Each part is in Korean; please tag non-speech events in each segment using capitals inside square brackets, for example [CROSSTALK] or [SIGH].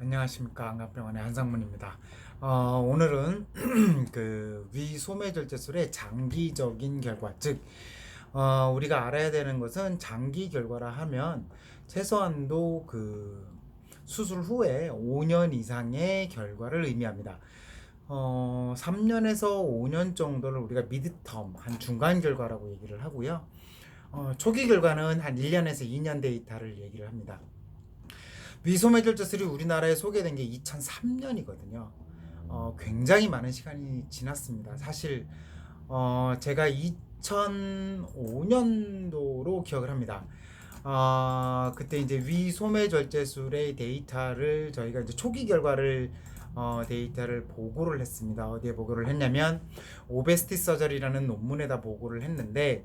안녕하십니까 안가병원의 한상문입니다. 어, 오늘은 [CLEARS THROAT] 그 위소매절제술의 장기적인 결과, 즉 어, 우리가 알아야 되는 것은 장기 결과라 하면 최소한도 그 수술 후에 5년 이상의 결과를 의미합니다. 어, 3년에서 5년 정도를 우리가 미드텀, 한 중간 결과라고 얘기를 하고요. 어, 초기 결과는 한 1년에서 2년 데이터를 얘기를 합니다. 위소매절제술이 우리나라에 소개된 게 2003년이거든요. 어, 굉장히 많은 시간이 지났습니다. 사실 어, 제가 2005년도로 기억을 합니다. 어, 그때 이제 위소매절제술의 데이터를 저희가 이제 초기 결과를 어, 데이터를 보고를 했습니다. 어디에 보고를 했냐면 오베스티 서저리라는 논문에다 보고를 했는데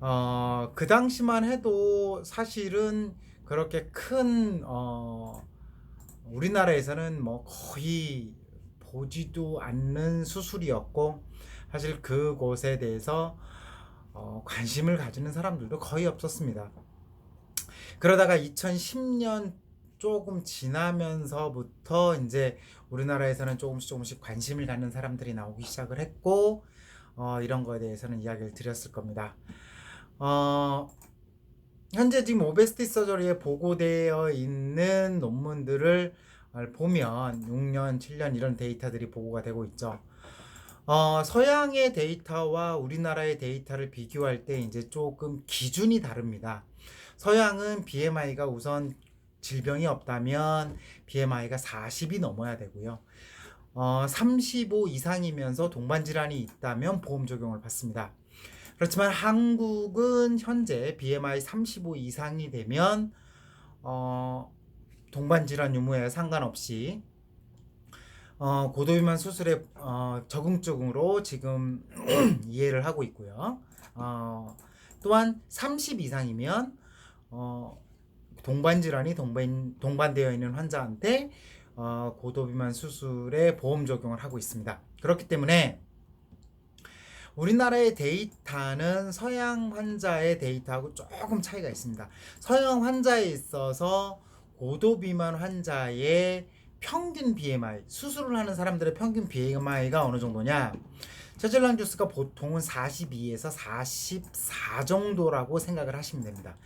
어, 그 당시만 해도 사실은 그렇게 큰 어, 우리나라에서는 뭐 거의 보지도 않는 수술이었고 사실 그곳에 대해서 어, 관심을 가지는 사람들도 거의 없었습니다. 그러다가 2010년 조금 지나면서부터 이제 우리나라에서는 조금씩 조금씩 관심을 갖는 사람들이 나오기 시작을 했고 어, 이런 거에 대해서는 이야기를 드렸을 겁니다. 어, 현재 지금 오베스티 서저리에 보고되어 있는 논문들을 보면 6년, 7년 이런 데이터들이 보고가 되고 있죠. 어, 서양의 데이터와 우리나라의 데이터를 비교할 때 이제 조금 기준이 다릅니다. 서양은 BMI가 우선 질병이 없다면 BMI가 40이 넘어야 되고요. 어, 35 이상이면서 동반 질환이 있다면 보험 적용을 받습니다. 그렇지만 한국은 현재 BMI 35 이상이 되면 어, 동반 질환 유무에 상관없이 어, 고도비만 수술에 어, 적응증으로 지금 [CLEARS THROAT] 이해를 하고 있고요. 어, 또한 30 이상이면 어, 동반 질환이 동반 동반되어 있는 환자한테 어, 고도비만 수술에 보험 적용을 하고 있습니다. 그렇기 때문에 우리나라의 데이터는 서양 환자의 데이터하고 조금 차이가 있습니다. 서양 환자에 있어서 고도 비만 환자의 평균 BMI, 수술을 하는 사람들의 평균 BMI가 어느 정도냐? 체질랑 주스가 보통은 42에서 44 정도라고 생각을 하시면 됩니다.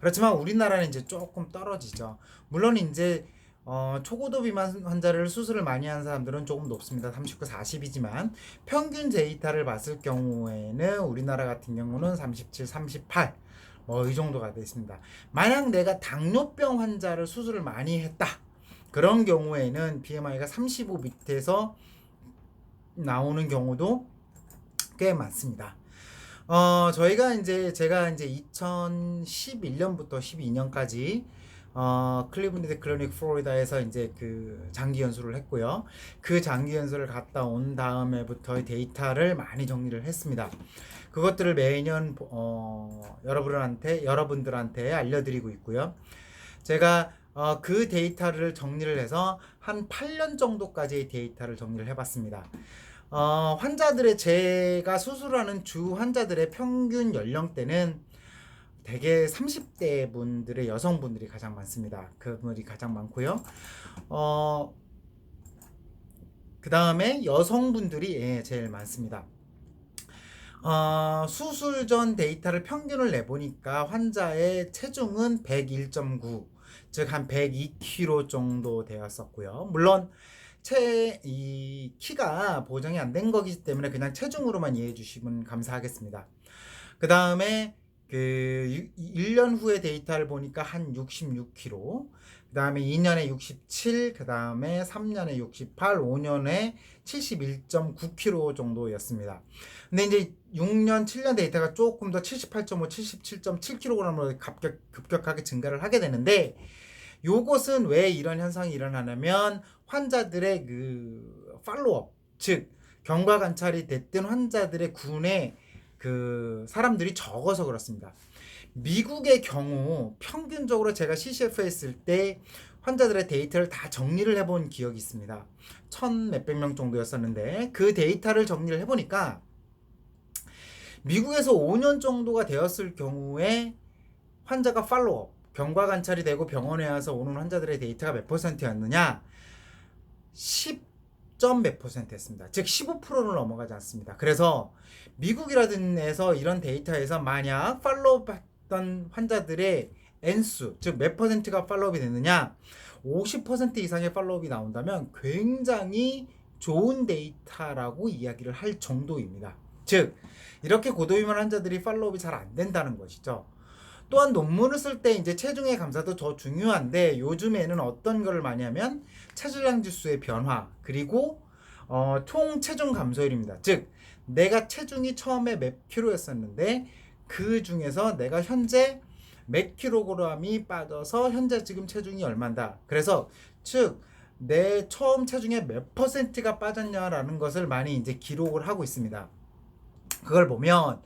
그렇지만 우리나라는 이제 조금 떨어지죠. 물론 이제 어, 초고도 비만 환자를 수술을 많이 한 사람들은 조금 높습니다. 39, 40이지만 평균 데이터를 봤을 경우에는 우리나라 같은 경우는 37, 38 뭐 이 정도가 되습니다 만약 내가 당뇨병 환자를 수술을 많이 했다. 그런 경우에는 BMI가 35 밑에서 나오는 경우도 꽤 많습니다. 어, 저희가 이제 제가 이제 2011년부터 12년까지 어, 클리브랜드 클리닉 플로리다에서 이제 그 장기 연수를 했고요. 그 장기 연수를 갔다 온 다음에부터의 데이터를 많이 정리를 했습니다. 그것들을 매년 어, 여러분한테 여러분들한테 알려드리고 있고요. 제가 어, 그 데이터를 정리를 해서 한 8년 정도까지의 데이터를 정리를 해봤습니다. 어, 환자들의 제가 수술하는 주 환자들의 평균 연령대는 대개 30대 분들의 여성분들이 가장 많습니다. 그분들이 가장 많고요. 어, 그 다음에 여성분들이 예, 제일 많습니다. 어, 수술 전 데이터를 평균을 내보니까 환자의 체중은 101.9, 즉 한 102kg 정도 되었었고요. 물론 체, 이 키가 보정이 안 된 거기 때문에 그냥 체중으로만 이해해 주시면 감사하겠습니다. 그 다음에 그 1년 후의 데이터를 보니까 한 66kg, 그 다음에 2년에 67, 그 다음에 3년에 68, 5년에 71.9kg 정도였습니다. 근데 이제 6년, 7년 데이터가 조금 더 78.5, 77.7kg으로 급격, 급격하게 증가를 하게 되는데, 요것은 왜 이런 현상이 일어나냐면 환자들의 그 팔로업, 즉 경과 관찰이 됐던 환자들의 군에 그 사람들이 적어서 그렇습니다. 미국의 경우 평균적으로 제가 CCF 했을 때 환자들의 데이터를 다 정리를 해본 기억이 있습니다. 천 몇백 명 정도였었는데 그 데이터를 정리를 해보니까 미국에서 5년 정도가 되었을 경우에 환자가 팔로업 경과 관찰이 되고 병원에 와서 오는 환자들의 데이터가 몇 퍼센트였느냐? 10 점몇 퍼센트였습니다. 즉 15%를 넘어가지 않습니다. 그래서 미국이라든에서 이런 데이터에서 만약 팔로우 받던 환자들의 N수, 즉 몇 퍼센트가 팔로우업이 됐느냐? 50% 이상의 팔로우업이 나온다면 굉장히 좋은 데이터라고 이야기를 할 정도입니다. 즉 이렇게 고도비만 환자들이 팔로우업이 잘 안 된다는 것이죠. 또한 논문을 쓸 때 이제 체중의 감사도 더 중요한데 요즘에는 어떤 거를 많이 하면 체질량 지수의 변화 그리고 어, 총 체중 감소율입니다. 즉 내가 체중이 처음에 몇 킬로였었는데 그 중에서 내가 현재 몇 킬로그램이 빠져서 현재 지금 체중이 얼마다. 그래서 즉 내 처음 체중의 몇 퍼센트가 빠졌냐라는 것을 많이 이제 기록을 하고 있습니다. 그걸 보면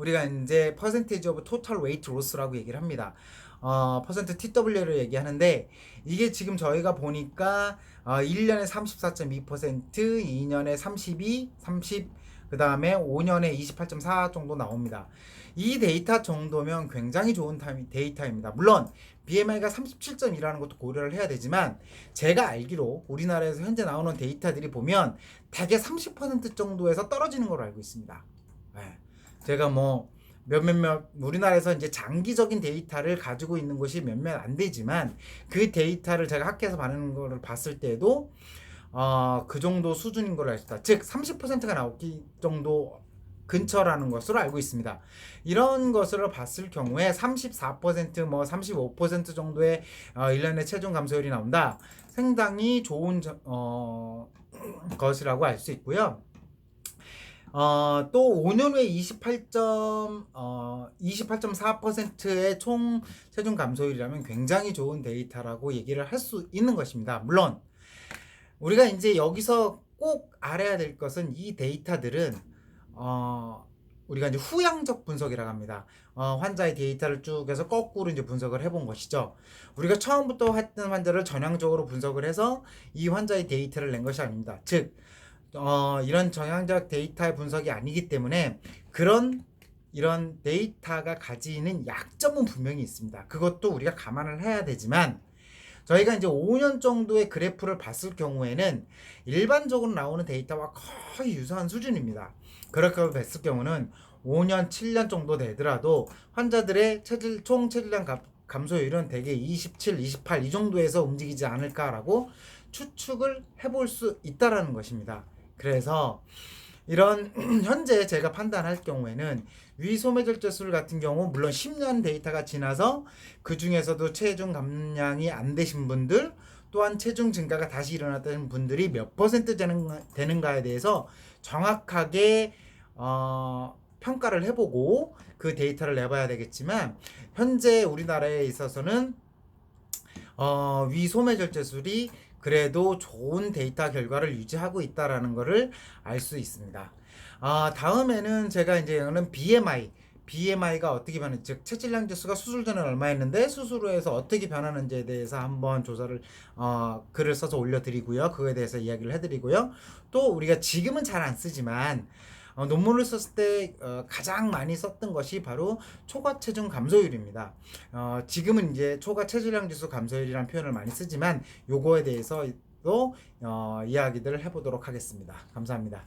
우리가 이제 퍼센테이지 오브 토탈 웨이트 로스라고 얘기를 합니다. 어, 퍼센트 TW를 얘기하는데 이게 지금 저희가 보니까 어, 1년에 34.2%, 2년에 32, 30, 그 다음에 5년에 28.4 정도 나옵니다. 이 데이터 정도면 굉장히 좋은 데이터입니다. 물론 BMI가 37.2라는 것도 고려를 해야 되지만 제가 알기로 우리나라에서 현재 나오는 데이터들이 보면 대개 30% 정도에서 떨어지는 걸로 알고 있습니다. 네. 제가 뭐 몇몇몇 우리나라에서 이제 장기적인 데이터를 가지고 있는 것이 몇몇 안 되지만 그 데이터를 제가 학교에서 받는 거를 봤을 때도 어, 그 정도 수준인 걸로 알수 있다. 즉 30%가 나오기 정도 근처라는 것으로 알고 있습니다. 이런 것을 봤을 경우에 34%뭐 35% 정도의 어, 1년의 체중 감소율이 나온다. 상당히 좋은 저- 어, 것이라고 알 수 있고요. 어, 또 5년 후에 28점 어, 28.4%의 총 체중 감소율이라면 굉장히 좋은 데이터라고 얘기를 할 수 있는 것입니다. 물론 우리가 이제 여기서 꼭 알아야 될 것은 이 데이터들은 어, 우리가 이제 후향적 분석이라고 합니다. 어, 환자의 데이터를 쭉 해서 거꾸로 이제 분석을 해본 것이죠. 우리가 처음부터 했던 환자를 전향적으로 분석을 해서 이 환자의 데이터를 낸 것이 아닙니다. 즉, 어, 이런 전향적 데이터의 분석이 아니기 때문에 그런 이런 데이터가 가지는 약점은 분명히 있습니다. 그것도 우리가 감안을 해야 되지만 저희가 이제 5년 정도의 그래프를 봤을 경우에는 일반적으로 나오는 데이터와 거의 유사한 수준입니다. 그렇게 봤을 경우는 5년, 7년 정도 되더라도 환자들의 체질 총 체질량 감- 감소율은 대개 27, 28 이 정도에서 움직이지 않을까라고 추측을 해볼 수 있다라는 것입니다. 그래서 이런 [CLEARS THROAT] 현재 제가 판단할 경우에는 위소매절제술 같은 경우 물론 10년 데이터가 지나서 그 중에서도 체중 감량이 안 되신 분들 또한 체중 증가가 다시 일어났다는 분들이 몇 퍼센트 되는, 되는가에 대해서 정확하게 어, 평가를 해보고 그 데이터를 내봐야 되겠지만 현재 우리나라에 있어서는 어, 위소매절제술이 그래도 좋은 데이터 결과를 유지하고 있다라는 것을 알 수 있습니다. 아, 다음에는 제가 이제 이거는 BMI, BMI가 어떻게 변하는지, 즉 체질량 지수가 수술 전에 얼마였는데 수술 후에서 어떻게 변하는지에 대해서 한번 조사를 어, 글을 써서 올려드리고요. 그거에 대해서 이야기를 해드리고요. 또 우리가 지금은 잘 안 쓰지만 어, 논문을 썼을 때 어, 가장 많이 썼던 것이 바로 초과 체중 감소율입니다. 어, 지금은 이제 초과 체질량 지수 감소율이라는 표현을 많이 쓰지만 요거에 대해서도 어, 이야기들을 해보도록 하겠습니다. 감사합니다.